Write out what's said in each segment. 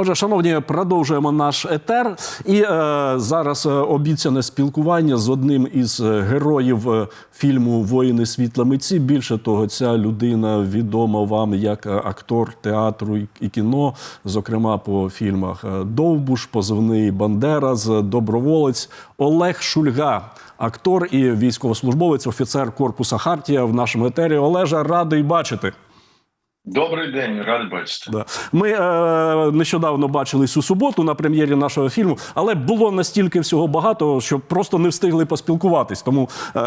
Отже, шановні, продовжуємо наш етер. І е, зараз е, обіцяне спілкування з одним із е, героїв е, фільму Воїни світла митці. Більше того, ця людина відома вам як актор театру і- кіно, зокрема по фільмах Довбуш, позивний Бандера, з доброволець Олег Шульга. Актор і військовослужбовець, офіцер корпуса Хартія в нашому етері. Олежа радий бачити. Добрий день, радий бачити. Да. Ми е, нещодавно бачились у суботу на прем'єрі нашого фільму, але було настільки всього багато, що просто не встигли поспілкуватись. Тому, е,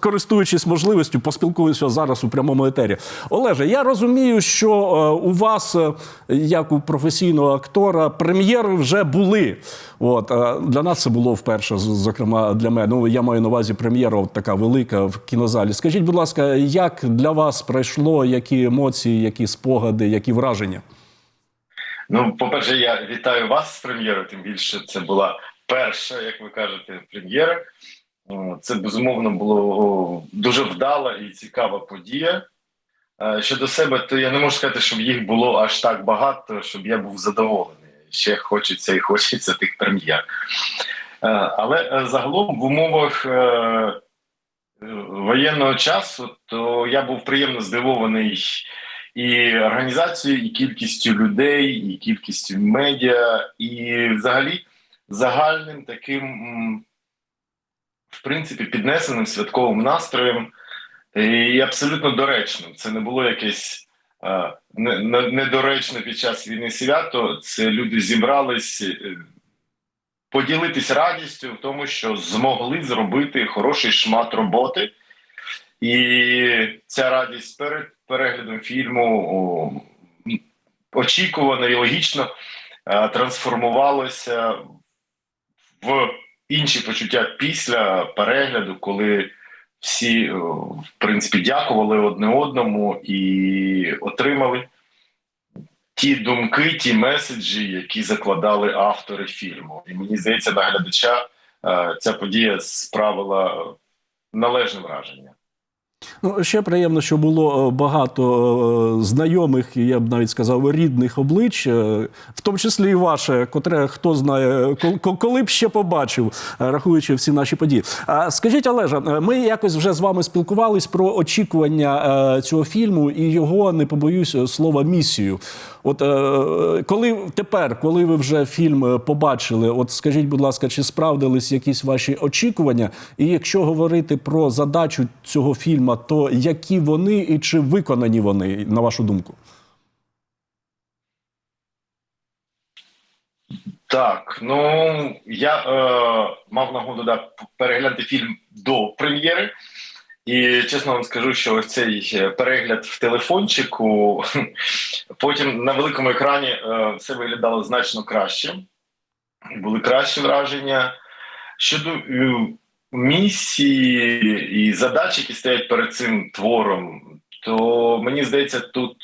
користуючись можливістю, поспілкуємося зараз у прямому етері. Олеже, я розумію, що е, у вас, е, як у професійного актора, прем'єри вже були. От е, для нас це було вперше, зокрема для мене. Ну я маю на увазі прем'єра, така велика в кінозалі. Скажіть, будь ласка, як для вас пройшло, які емоції, які спогади, які враження? Ну, по-перше, я вітаю вас з прем'єрою, тим більше це була перша, як ви кажете, прем'єра. Це безумовно було дуже вдала і цікава подія. Е, Щодо себе, то я не можу сказати, щоб їх було аж так багато, щоб я був задоволений. Ще хочеться і хочеться тих прем'єр. Е, Але е, загалом в умовах е, воєнного часу, то я був приємно здивований і організацією, і кількістю людей, і кількістю медіа, і взагалі загальним таким, в принципі, піднесеним святковим настроєм і абсолютно доречним. Це не було якесь недоречно під час війни свято. Це люди зібрались е, поділитись радістю в тому, що змогли зробити хороший шмат роботи. І ця радість перед переглядом фільму очікувано і логічно е, трансформувалося в інші почуття після перегляду, коли всі, в принципі, дякували одне одному і отримали ті думки, ті меседжі, які закладали автори фільму. І мені здається, на глядача е, ця подія справила належне враження. Ну, ще приємно, що було е, багато е, знайомих, я б навіть сказав, рідних облич, е, в тому числі і ваше, котре хто знає, кол- кол- коли б ще побачив, рахуючи всі наші події. Скажіть, Олежа, ми якось вже з вами спілкувались про очікування цього фільму і його, не побоюсь слова, місію. От е, коли тепер, коли ви вже фільм е, побачили, от скажіть, будь ласка, чи справдились якісь ваші очікування? І якщо говорити про задачу цього фільму, то які вони і чи виконані вони, на вашу думку? Так, ну я е, мав нагоду да, переглянути фільм до прем'єри, і чесно вам скажу, що ось цей е, перегляд в телефончику, потім на великому екрані е, все виглядало значно краще. Були кращі враження. Щодо е, місії і задач, які стоять перед цим твором, то мені здається, тут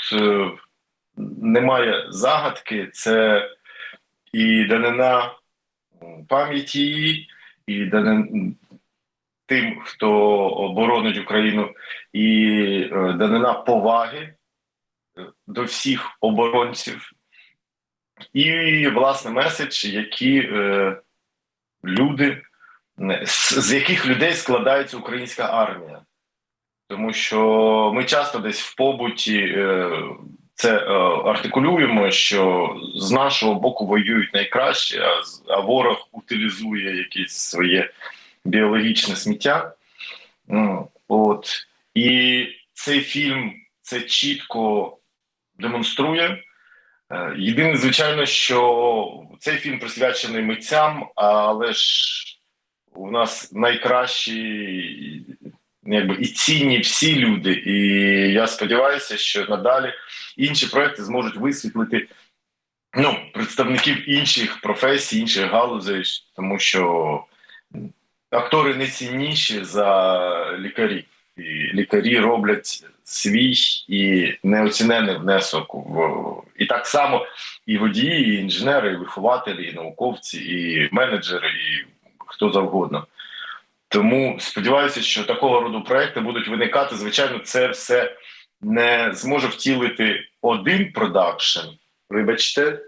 немає загадки. Це і данина пам'яті, і тим, хто оборонить Україну, і е, данина поваги е, до всіх оборонців, і власне меседж, які е, люди, з, яких людей складається українська армія. Тому що ми часто десь в побуті це артикулюємо, що з нашого боку воюють найкраще, а, ворог утилізує якесь своє біологічне сміття. От. І цей фільм це чітко демонструє. Е, Єдине, звичайно, що цей фільм присвячений митцям, але ж у нас найкращі якби, і цінні всі люди. І я сподіваюся, що надалі інші проекти зможуть висвітлити ну, представників інших професій, інших галузей, тому що актори не цінніші за лікарів. І лікарі роблять свій і неоцінений внесок в і так само і водії, і інженери, і вихователі, і науковці, і менеджери, і хто завгодно. Тому сподіваюся, що такого роду проекти будуть виникати. Звичайно, це все не зможе втілити один продакшн. Вибачте,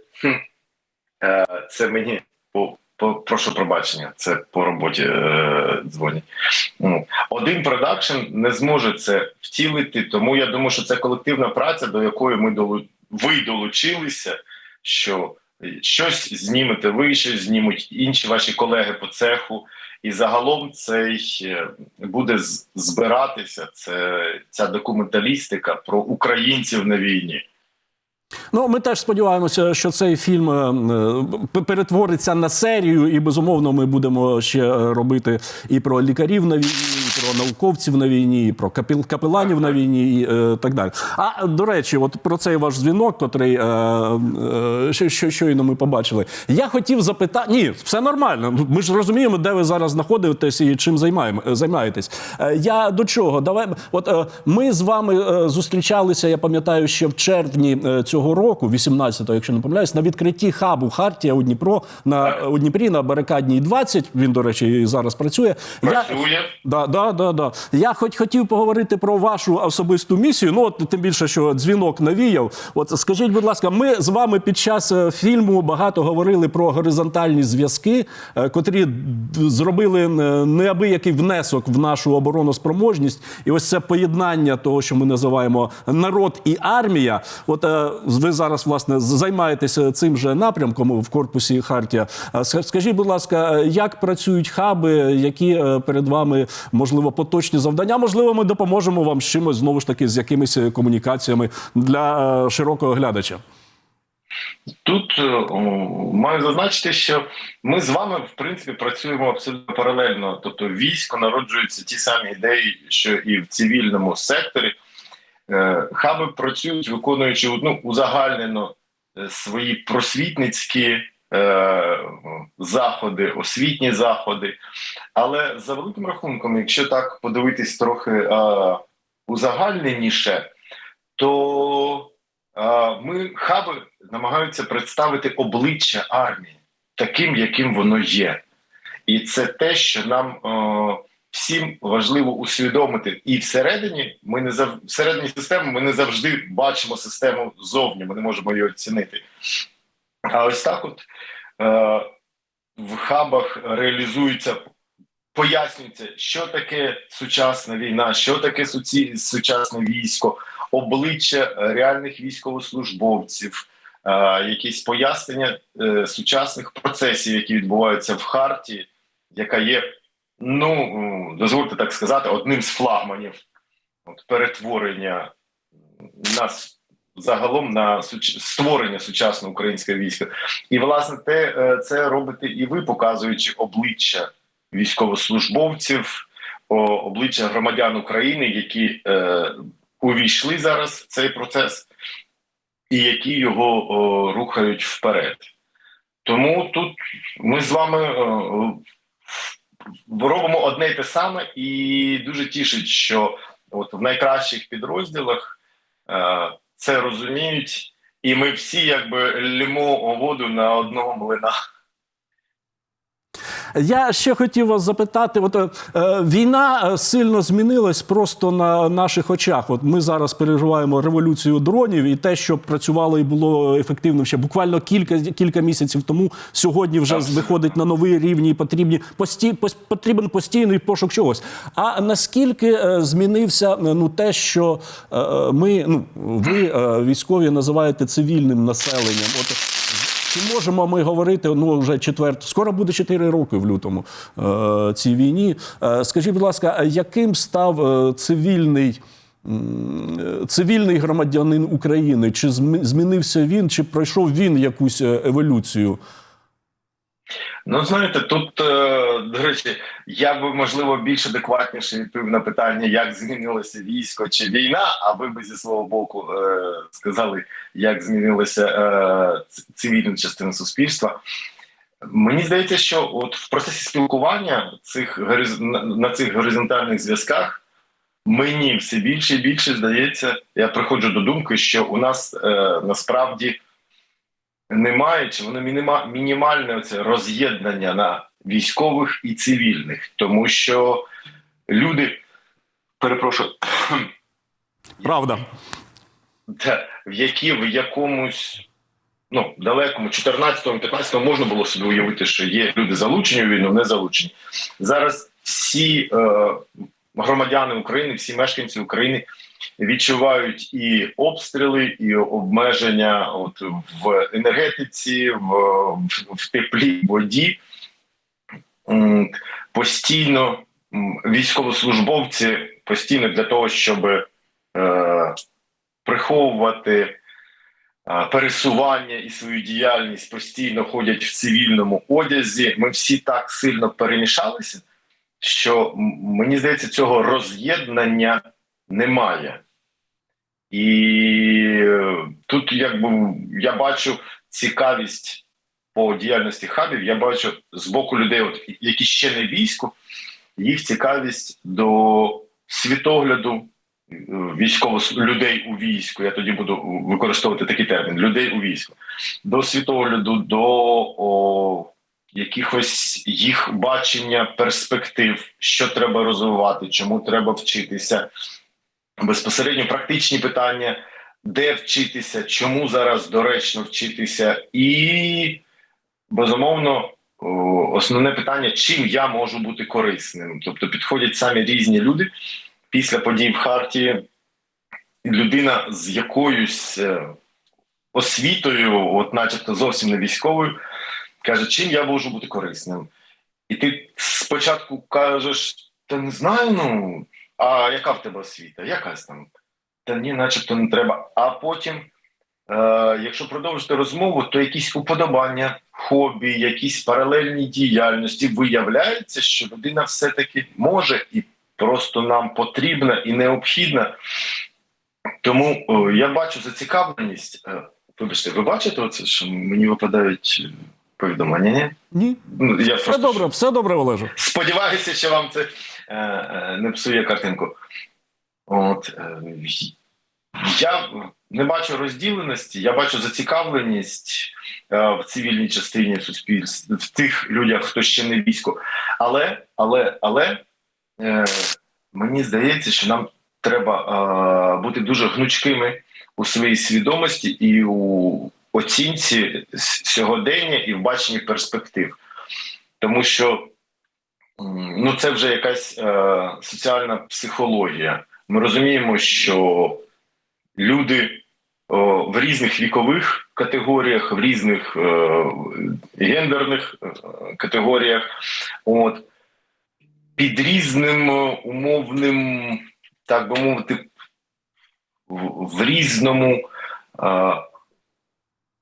Е, Це мені по прошу пробачення, це по роботі е, дзвонять. Ну, Один продакшн не зможе це втілити, тому я думаю, що це колективна праця, до якої ми долу... ви долучилися, що щось знімете ви, щось знімуть інші ваші колеги по цеху. І загалом цей е, буде збиратися. Це ця документалістика про українців на війні. Ну, ми теж сподіваємося, що цей фільм е, перетвориться на серію, і безумовно ми будемо ще е, робити і про лікарів на війні, про науковців на війні, і про капеланів на війні, і е, так далі. А до речі, от про цей ваш дзвінок, котрий е, е, що, що щойно ми побачили. Я хотів запитати. Ні, все нормально. Ми ж розуміємо, де ви зараз знаходитесь і чим займаємо займаєтесь. Е, Я до чого? Давай, от е, ми з вами е, зустрічалися. Я пам'ятаю, ще в червні е, цього року, 18-го, якщо не помиляюсь, на відкритті хабу Хартія у Дніпро на у Дніпрі на Барикадній 20. Він, до речі, зараз працює. Я, Працює. Да, да, да. Я хоч хотів поговорити про вашу особисту місію. Ну, от тим більше, що дзвінок навіяв. От скажіть, будь ласка, ми з вами під час е, фільму багато говорили про горизонтальні зв'язки, е, котрі зробили е, неабиякий внесок в нашу обороноспроможність. І ось це поєднання того, що ми називаємо народ і армія. От ви зараз власне займаєтеся цим же напрямком в корпусі Хартія. Скажіть, будь ласка, як працюють хаби, які перед вами можливо поточні завдання? Можливо, ми допоможемо вам з чимось знову ж таки з якимись е, комунікаціями для е, широкого глядача. Тут е, о, маю зазначити, що ми з вами в принципі працюємо абсолютно паралельно. Тобто, військо народжуються ті самі ідеї, що і в цивільному секторі. Хаби працюють, виконуючи ну, узагальнено свої просвітницькі е, заходи, освітні заходи. Але за великим рахунком, якщо так подивитись трохи е, узагальненіше, то е, ми хаби намагаються представити обличчя армії таким, яким воно є. І це те, що нам е, всім важливо усвідомити. І всередині ми не зав... всередині системи ми не завжди бачимо систему ззовні, ми не можемо її оцінити. А ось так, от е, в хабах реалізується, пояснюється, що таке сучасна війна, що таке суці... сучасне військо, обличчя реальних військовослужбовців, е, якісь пояснення е, сучасних процесів, які відбуваються в харті, яка є, ну дозвольте так сказати, одним з флагманів от, перетворення нас загалом на створення сучасного українського війська. І власне те е, це робите і ви, показуючи обличчя військовослужбовців, обличчя громадян України, які е, увійшли зараз в цей процес, і які його о, рухають вперед. Тому тут ми з вами е, робимо одне й те саме, і дуже тішить, що от в найкращих підрозділах е, це розуміють, і ми всі якби лімо воду на одного млина. Я ще хотів вас запитати: от е, е, війна е, сильно змінилась просто на наших очах. От ми зараз переживаємо революцію дронів, і те, що працювало і було ефективно ще буквально кілька кілька місяців тому, сьогодні вже виходить на новий рівні. і Потрібні пості, пос- потрібен постійний пошук чогось. А наскільки е, змінився е, ну те, що е, ми ну ви е, військові називаєте цивільним населенням? От чи можемо ми говорити ну вже четверто, скоро буде 4 роки в лютому е, цій війні. Е, скажіть, будь ласка, яким став е, цивільний? Цивільний громадянин України, чи змінився він, чи пройшов він якусь еволюцію? Ну, знаєте, тут, е, до речі, я би можливо більш адекватніше відповів на питання, як змінилося військо чи війна. А ви би зі свого боку е, сказали, як змінилася е, цивільна частина суспільства. Мені здається, що от в процесі спілкування цих на- цих горизонтальних зв'язках мені все більше і більше здається, я приходжу до думки, що у нас насправді немає чи воно мініма, мінімальне оце роз'єднання на військових і цивільних, тому що люди, перепрошую, Правда. в які в якомусь ну, далекому 14-му, 15-му можна було собі уявити, що є люди залучені у війну, не залучені. Зараз всі е, громадяни України, всі мешканці України відчувають і обстріли, і обмеження от, в енергетиці, в, в теплі, воді. Постійно військовослужбовці постійно для того, щоб е, приховувати пересування і свою діяльність постійно ходять в цивільному одязі. Ми всі так сильно перемішалися, що мені здається, цього роз'єднання немає. І е, тут, якби я бачу цікавість по діяльності хабів, я бачу з боку людей, от, які ще не військо, їх цікавість до світогляду військово людей у війську. Я тоді буду використовувати такий термін людей у війську, до світогляду, до о, якихось їх бачення перспектив, що треба розвивати, чому треба вчитися. Безпосередньо практичні питання, де вчитися, чому зараз доречно вчитися, і безумовно. Основне питання, чим я можу бути корисним. Тобто підходять самі різні люди, після подій в Харті людина з якоюсь е, освітою, от начебто зовсім не військовою, каже, чим я можу бути корисним. І ти спочатку кажеш, та не знаю, ну, а яка в тебе освіта? Якась там? Та ні, начебто не треба. А потім, е, якщо продовжити розмову, то якісь уподобання, хобі, якісь паралельні діяльності виявляється, що людина все-таки може і просто нам потрібна і необхідна. Тому о, я бачу зацікавленість. Е, Вибачте, ви бачите оце, що мені випадають е, повідомлення? Ні? Ні, Ну, я все просто добре, все добре, Олеже. сподіваюся, що вам це е, е, не псує картинку. От, е, я не бачу розділеності, я бачу зацікавленість е, в цивільній частині суспільства, в тих людях, хто ще не військо. Але, але, але е, мені здається, що нам треба е, бути дуже гнучкими у своїй свідомості і у оцінці сьогодення і в баченні перспектив. Тому що ну, це вже якась е, соціальна психологія. Ми розуміємо, що люди о, в різних вікових категоріях, в різних е, гендерних е, категоріях, от, під різним е, умовним, так би мовити, в, в різному е,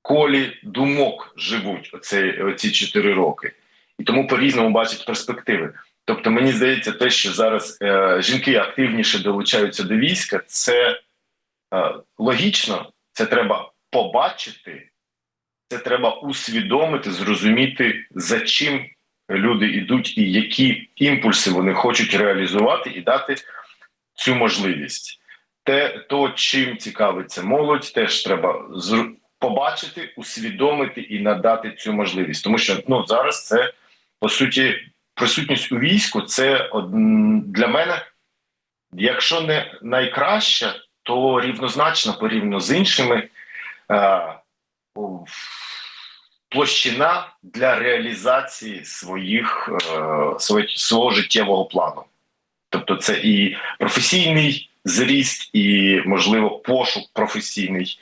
колі думок живуть оці, оці чотири роки. І тому по-різному бачать перспективи. Тобто, мені здається, те, що зараз е, жінки активніше долучаються до війська, це е, логічно, це треба побачити, це треба усвідомити, зрозуміти, за чим люди йдуть і які імпульси вони хочуть реалізувати і дати цю можливість. Те, то, чим цікавиться молодь, теж треба побачити, усвідомити і надати цю можливість. Тому що ну, зараз це по суті присутність у війську це для мене, якщо не найкраща, то рівнозначно порівняно з іншими е, площина для реалізації своїх е, свого життєвого плану. Тобто, це і професійний зріст, і, можливо, пошук професійний.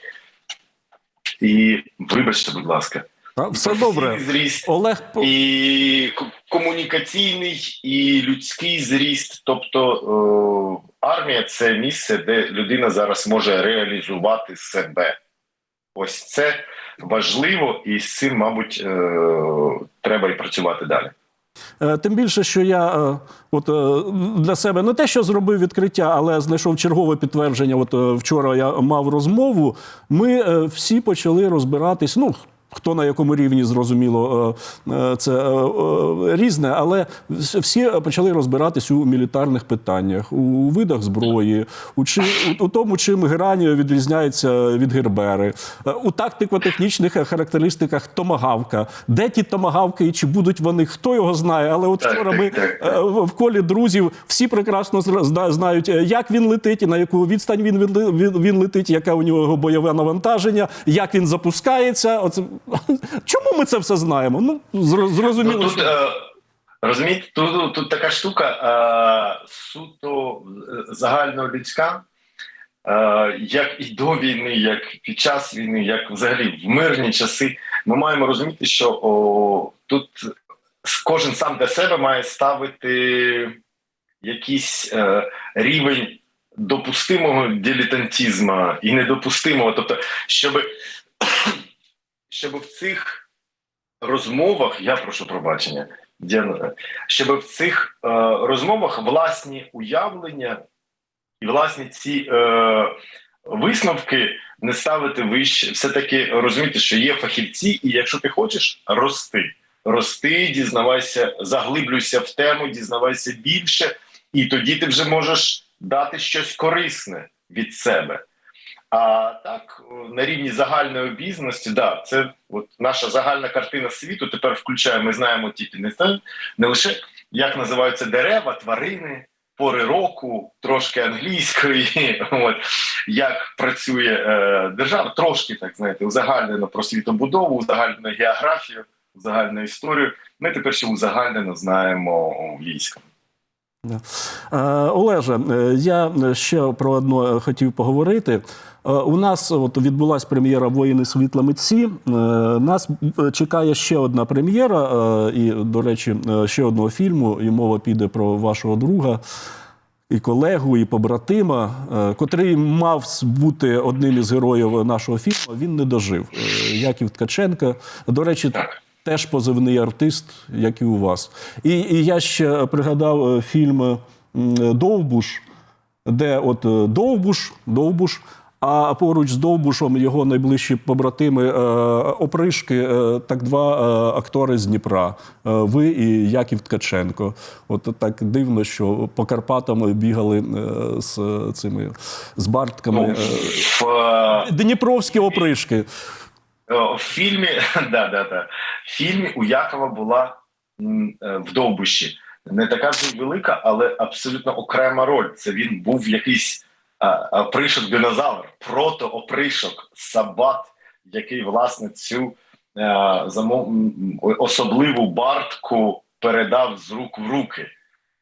І вибачте, будь ласка, Все добре. зріст, Олег і комунікаційний, і людський зріст. Тобто е, армія це місце, де людина зараз може реалізувати себе. Ось це важливо, і з цим, мабуть, е, треба і працювати далі. Е, Тим більше, що я е, от е, для себе не те, що зробив відкриття, але знайшов чергове підтвердження. От вчора я мав розмову. Ми всі почали розбиратись. Ну Хто на якому рівні зрозуміло, е, е, це е, різне, але всі почали розбиратись у мілітарних питаннях, у видах зброї, у, чи, у, тому, чим грань відрізняється від гербери, у тактико-технічних характеристиках томагавка. Де ті томагавки і чи будуть вони, хто його знає. Але от вчора ми в колі друзів всі прекрасно знають, як він летить, і на яку відстань він, він летить, яке у нього бойове навантаження, як він запускається. Оце... Чому ми це все знаємо? Ну, зрозуміло. Ну, тут, е, розумієте, тут, тут така штука е, суто е, загальнолюдська, як і до війни, як під час війни, як взагалі в мирні часи. Ми маємо розуміти, що о, тут кожен сам для себе має ставити якийсь е, рівень допустимого дилетантизму і недопустимого. Тобто, щоб, щоб в цих розмовах, я прошу пробачення, Діана, щоб в цих е, розмовах власні уявлення і власні ці е, висновки не ставити вище, все-таки розуміти, що є фахівці, і якщо ти хочеш рости, рости, дізнавайся, заглиблюйся в тему, дізнавайся більше, і тоді ти вже можеш дати щось корисне від себе. А так, на рівні загальної обізнаності, да, це от наша загальна картина світу тепер включає. Ми знаємо тільки не не лише як називаються дерева, тварини, пори року, трошки англійської, от як працює е, держава, трошки так знаєте, узагальнено про світобудову, узагальнено географію, узагальнено історію. Ми тепер ще узагальнено знаємо. Да. Е, Олеже, е, я ще про одне хотів поговорити. Е, У нас от відбулася прем'єра Воїни світла митці. Е, Нас е, чекає ще одна прем'єра, і, до речі, ще одного фільму, і мова піде про вашого друга. І колегу, і побратима, котрий мав бути одним із героїв нашого фільму, він не дожив. Яків Ткаченко. До речі, теж позивний артист, як і у вас. І, і я ще пригадав фільм Довбуш, де от Довбуш, Довбуш, а поруч з Довбушем його найближчі побратими е, опришки, е, так два е, актори з Дніпра. Е, ви і Яків Ткаченко. От так дивно, що по Карпатам бігали е, з цими з бартками. Ну, в, Дніпровські опришки. В фільмі, да, да, да. В фільмі у Якова була в Довбуші не така вже велика, але абсолютно окрема роль. Це він був якийсь а, а, пришок динозавр, протоопришок, сабат, який власне цю е, замов... особливу бартку передав з рук в руки.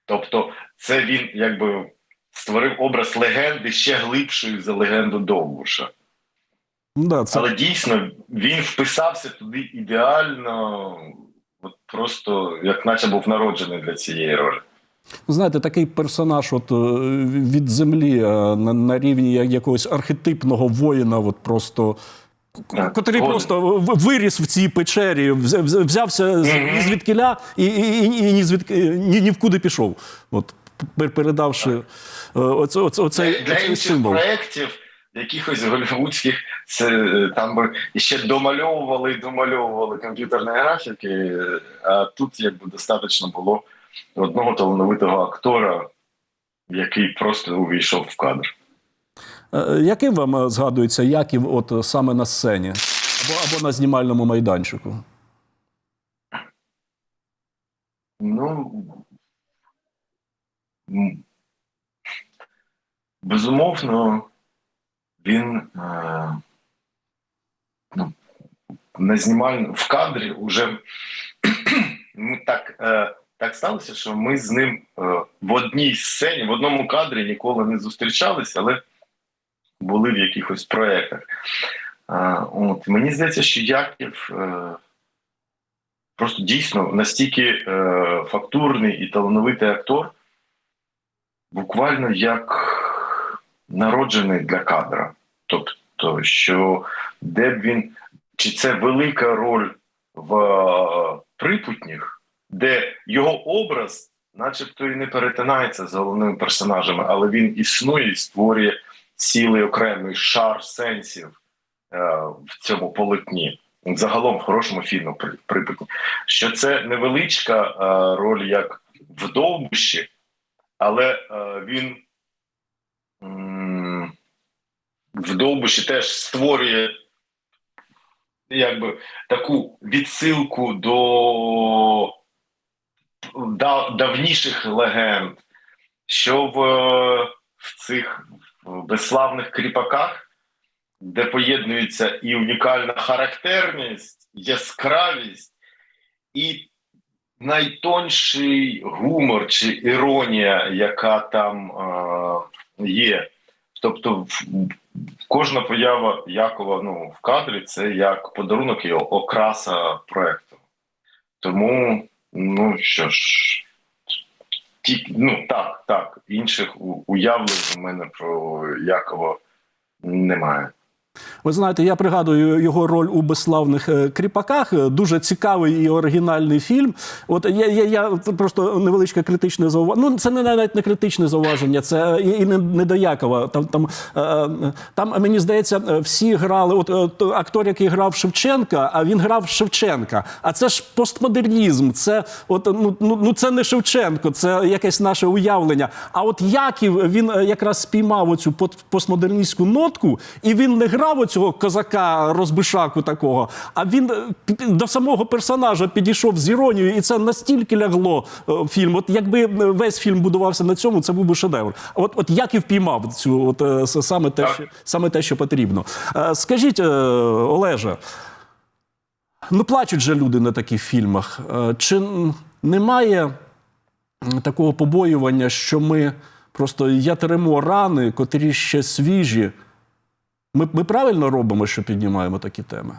Тобто, це він якби створив образ легенди ще глибшої за легенду Довбуша. Ну, Да, це... Але дійсно він вписався туди ідеально, от просто як наче був народжений для цієї ролі. Знаєте, такий персонаж, от е, від землі е, на, на рівні якогось архетипного воїна, от просто. Котрий згоден. просто виріс в цій печері, взя- взя- взявся з- ні звідкиля і, і, і, і ні, звідки, ні, ні вкуди пішов. От, передавши е, оце, оце, оцей, для оцей інших символ. проєктів, якихось голівудських, це е, там би ще домальовували і домальовували комп'ютерні графіки, е, а тут якби достатньо було одного талановитого актора, який просто увійшов в кадр. Е, Яким вам е, згадується Яків от е, саме на сцені або, або на знімальному майданчику? Ну безумовно, він е, ну, на знімальному в кадрі вже так, е, так сталося, що ми з ним е, в одній сцені, в одному кадрі ніколи не зустрічалися, але були в якихось проєктах. Е, от, мені здається, що Яків. Е, просто дійсно настільки фактурний і талановитий актор, буквально як народжений для кадра. Тобто, що де б він, чи це велика роль в припутніх, де його образ, начебто, і не перетинається з головними персонажами, але він існує і створює цілий окремий шар сенсів е, в цьому полотні. загалом в хорошому фільму при- Припутні, що це невеличка е, роль як в довбищі, але е, він м, в довбищі теж створює якби таку відсилку до давніших легенд, що в, в цих безславних кріпаках, де поєднується і унікальна характерність, яскравість, і найтонший гумор чи іронія, яка там е, є. Тобто, кожна поява Якова ну, в кадрі це як подарунок і окраса проекту. Тому, ну що ж, ті, ну так, так, інших уявлень у мене про Якова немає. Ви знаєте, я пригадую його роль у безславних е, кріпаках. Е, Дуже цікавий і оригінальний фільм. От я, я, я просто невеличке критичне зауваження. Ну, це не навіть не критичне зауваження, це і, і не, не до Якова. Там, там, е, е, там мені здається, е, всі грали. От е, актор, який грав Шевченка, а він грав Шевченка. А це ж постмодернізм. Це от ну, ну, ну це не Шевченко, це якесь наше уявлення. А от Яків він е, якраз спіймав оцю постмодерністську нотку, і він не грав оцього козака розбишаку такого, а він е, до самого персонажа підійшов з іронією, і це настільки лягло е, в фільм. От якби е, весь фільм будувався на цьому, це був би шедевр. От, от Яків піймав цю от саме те, що саме те, що потрібно. Скажіть, Олеже. Ну, плачуть же люди на таких фільмах. Чи немає такого побоювання, що ми просто ятримо рани, котрі ще свіжі? Ми, ми правильно робимо, що піднімаємо такі теми?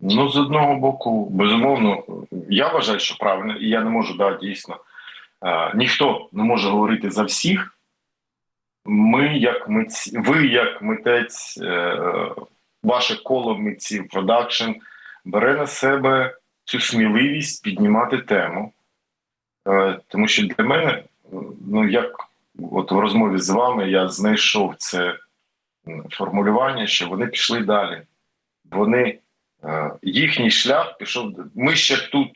Ну, з одного боку, безумовно, я вважаю, що правильно, і я не можу, да, дійсно. Е, ніхто не може говорити за всіх. Ми, як митці, ви, як митець, е, ваше коло митців продакшн бере на себе цю сміливість піднімати тему. Е, тому що для мене, ну як от в розмові з вами я знайшов це формулювання, що вони пішли далі. Вони Е, їхній шлях пішов. Ми ще тут.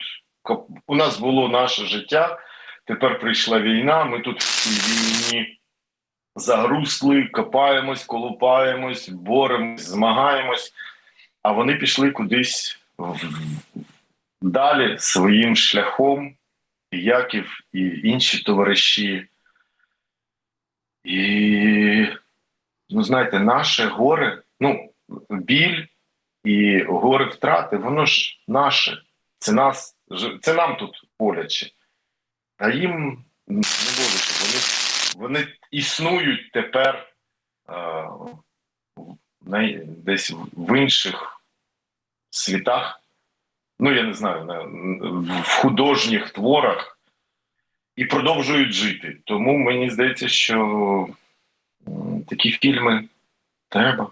У нас було наше життя. Тепер прийшла війна. Ми тут в цій війні загрусли, копаємось, колупаємось, боремось, змагаємось. А вони пішли кудись далі своїм шляхом. І Яків і інші товариші. І, ну, знаєте, наше горе, ну, біль і горе втрати, воно ж наше. Це нас, це нам тут боляче. А їм не боляче. Вони, вони існують тепер е, десь в інших світах. Ну, я не знаю, в художніх творах і продовжують жити. Тому мені здається, що такі фільми треба.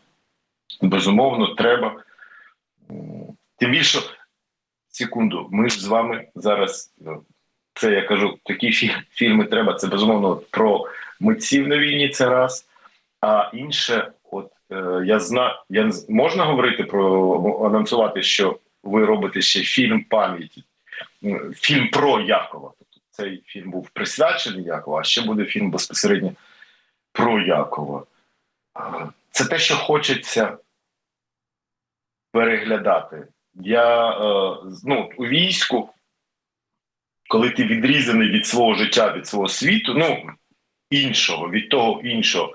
Безумовно, треба. Тим більше, секунду, ми ж з вами зараз, ну, це я кажу, такі фільми треба. Це безумовно про митців на війні, це раз. А інше, от е, я знаю, я можна говорити про анонсувати, що ви робите ще фільм пам'яті, фільм про Якова. Тобто цей фільм був присвячений Якову, а ще буде фільм безпосередньо про Якова. Це те, що хочеться переглядати. Я е, ну, у війську, коли ти відрізаний від свого життя, від свого світу, ну іншого, від того іншого,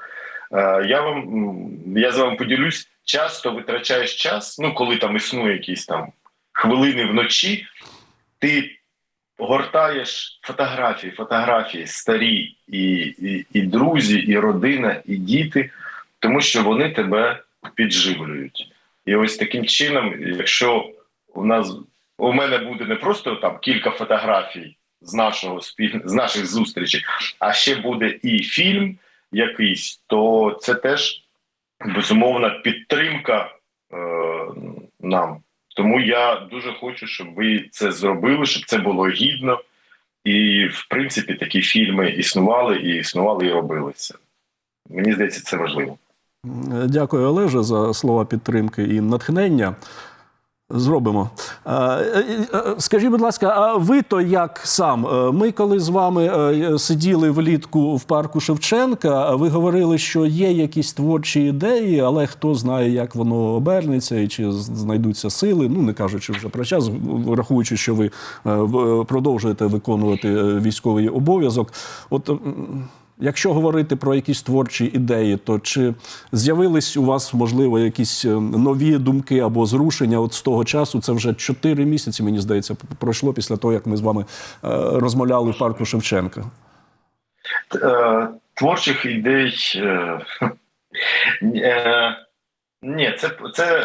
е, я вам я з вами поділюсь, часто витрачаєш час, ну коли там існує якісь там хвилини вночі, ти гортаєш фотографії, фотографії старі, і, і, і друзі, і родина, і діти, тому що вони тебе підживлюють. І ось таким чином, якщо у нас у мене буде не просто там кілька фотографій з нашого спіль... з наших зустрічей, а ще буде і фільм якийсь, то це теж безумовна підтримка е, нам. Тому я дуже хочу, щоб ви це зробили, щоб це було гідно. І, в принципі, такі фільми існували і існували і робилися. Мені здається, це важливо. Дякую, Олеже, за слова підтримки і натхнення. Зробимо. Е, е, е, Скажіть, будь ласка, а ви то як сам? Ми коли з вами сиділи влітку в парку Шевченка, ви говорили, що є якісь творчі ідеї, але хто знає, як воно обернеться і чи знайдуться сили. Ну не кажучи вже про час, враховуючи, що ви продовжуєте виконувати військовий обов'язок. От Якщо говорити про якісь творчі ідеї, то чи з'явились у вас можливо якісь е, нові думки або зрушення? От з того часу це вже чотири місяці, мені здається, пройшло після того, як ми з вами е, розмовляли в парку Шевченка. Е, Творчих ідей. Ні, це, це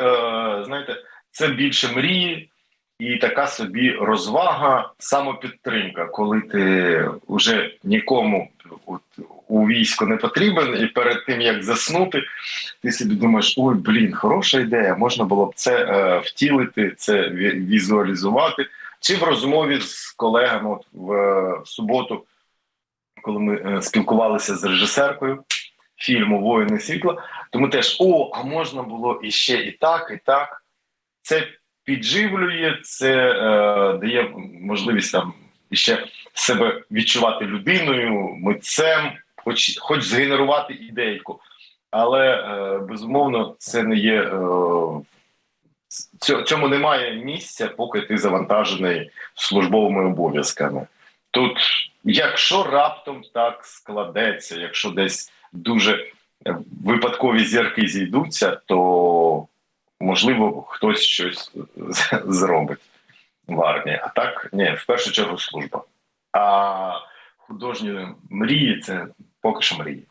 знаєте, це більше мрії і така собі розвага, самопідтримка, коли ти вже нікому от, у війську не потрібен, і перед тим як заснути, ти собі думаєш: ой, блін, хороша ідея, можна було б це е, втілити, це візуалізувати. Чи в розмові з колегами от, в, е, в суботу, коли ми е, спілкувалися з режисеркою фільму Воїни світла, то ми теж о, а можна було іще і так, і так. Це підживлює, це е, дає можливість там іще себе відчувати людиною, митцем, хоч, хоч згенерувати ідейку. Але е, безумовно це не є. Е, цьому немає місця, поки ти завантажений службовими обов'язками. Тут, якщо раптом так складеться, якщо десь дуже випадкові зірки зійдуться, то можливо хтось щось зробить в армії. А так, ні, в першу чергу служба. А художні мрії це поки що мрії.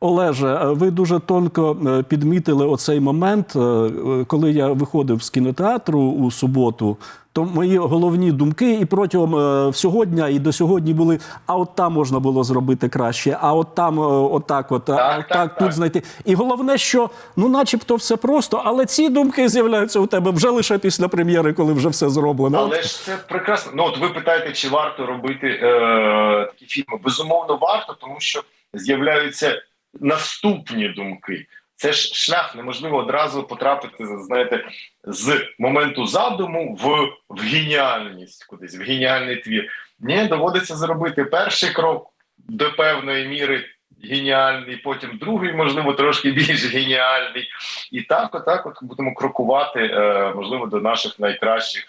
Олеже, ви дуже тонко е, підмітили оцей момент, е, коли я виходив з кінотеатру у суботу. То мої головні думки і протягом е, всього дня і до сьогодні були: а от там можна було зробити краще, а от там е, отак, от, а Так, от так, так, тут так. знайти. І головне, що ну, начебто, все просто, але ці думки з'являються у тебе вже лише після прем'єри, коли вже все зроблено. Але ж це прекрасно. Ну от ви питаєте, чи варто робити е, такі фільми? Безумовно, варто, тому що з'являються наступні думки. Це ж шлях, неможливо одразу потрапити, знаєте, з моменту задуму в, в геніальність кудись, в геніальний твір. Ні, доводиться зробити перший крок до певної міри геніальний, потім другий, можливо, трошки більш геніальний. І так, отак, от будемо крокувати, е, можливо, до наших найкращих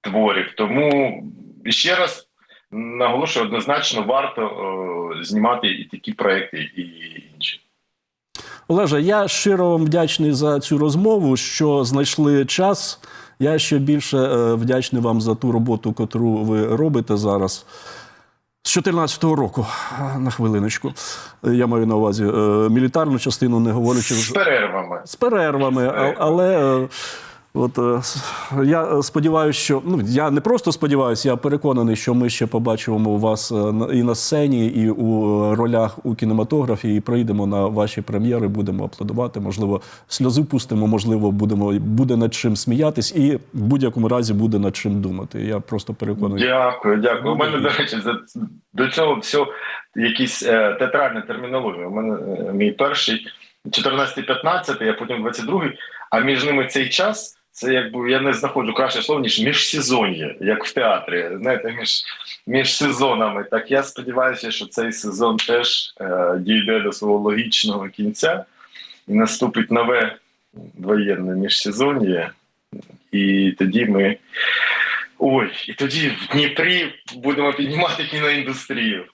творів. Тому ще раз наголошую, однозначно варто е, знімати і такі проекти, і інші. Олеже, я щиро вам вдячний за цю розмову, що знайшли час. Я ще більше е, вдячний вам за ту роботу, яку ви робите зараз. З 14-го року, е, на хвилиночку. Е, Я маю на увазі е, мілітарну частину, не говорячи З перервами. з перервами, але. Е, От е, я сподіваюся, що ну я не просто сподіваюся, я переконаний, що ми ще побачимо вас е, і на сцені, і у е, ролях у кінематографі, і прийдемо на ваші прем'єри, будемо аплодувати. Можливо, сльози пустимо, можливо, будемо буде над чим сміятись, і в будь-якому разі буде над чим думати. Я просто переконаний. Дякую, дякую. У мене, до речі, за, до цього все якісь е, театральна термінологія. У мене е, мій перший 14-15, а потім 22-й, а між ними цей час. Це якби я не знаходжу краще слово, ніж міжсезоння, як в театрі. Знаєте, між, між сезонами. Так я сподіваюся, що цей сезон теж е, дійде до свого логічного кінця і наступить нове воєнне міжсезоння. І тоді ми. Ой, і тоді в Дніпрі будемо піднімати кіноіндустрію.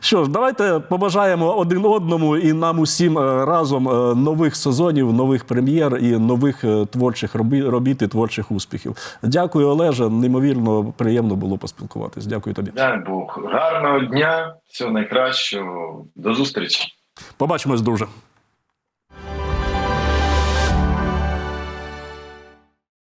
Що ж, давайте побажаємо один одному і нам усім е, разом е, нових сезонів, нових прем'єр і нових е, творчих робі- робіт і творчих успіхів. Дякую, Олеже. Неймовірно приємно було поспілкуватись. Дякую тобі. Дай Бог. Гарного дня, всього найкращого. До зустрічі. Побачимось, друже.